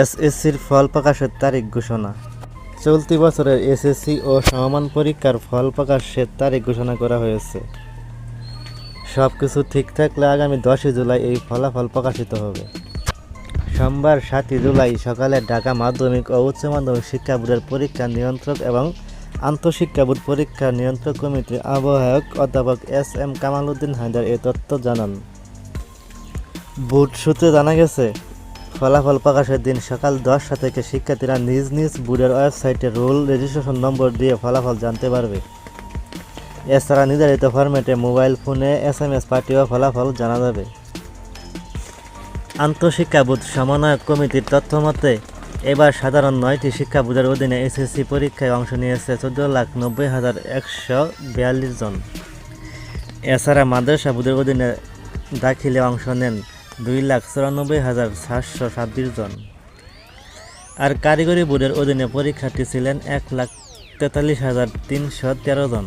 এসএসসির ফল প্রকাশের তারিখ ঘোষণা। চলতি বছরের এসএসসি ও সমমান পরীক্ষার ফল প্রকাশের তারিখ ঘোষণা করা হয়েছে। সব কিছু ঠিক থাকলে আগামী দশই জুলাই এই ফলাফল প্রকাশিত হবে। সোমবার সাতই জুলাই সকালে ঢাকা মাধ্যমিক ও উচ্চ মাধ্যমিক শিক্ষা বোর্ডের পরীক্ষা নিয়ন্ত্রক এবং আন্তঃশিক্ষা বোর্ড পরীক্ষা নিয়ন্ত্রক কমিটির আহ্বায়ক অধ্যাপক এস এম কামাল উদ্দিন হায়দার এ তথ্য জানান। বোর্ড সূত্রে জানা গেছে ফলাফল প্রকাশের দিন সকাল দশটা থেকে শিক্ষার্থীরা নিজ নিজ বোর্ডের ওয়েবসাইটে রোল, রেজিস্ট্রেশন নম্বর দিয়ে ফলাফল জানতে পারবে। এছাড়া নির্ধারিত ফরম্যাটে মোবাইল ফোনে এস এম এস পাঠিয়েও ফলাফল জানা যাবে। আন্তঃশিক্ষাবোধ সমন্বয়ক কমিটির তথ্য মতে, এবার সাধারণ নয়টি শিক্ষা বোর্ডের অধীনে এসএসসি পরীক্ষায় অংশ নিয়েছে চোদ্দ লাখ নব্বই হাজার একশো বিয়াল্লিশ জন। এছাড়া মাদ্রাসা বোর্ডের অধীনে দাখিলে অংশ নেন দুই লাখ চুরানব্বই হাজার সাতশো ছাব্বিশ জন। আর কারিগরি বোর্ডের অধীনে পরীক্ষার্থী ছিলেন এক লাখ তেতাল্লিশ হাজার তিনশো তেরো জন।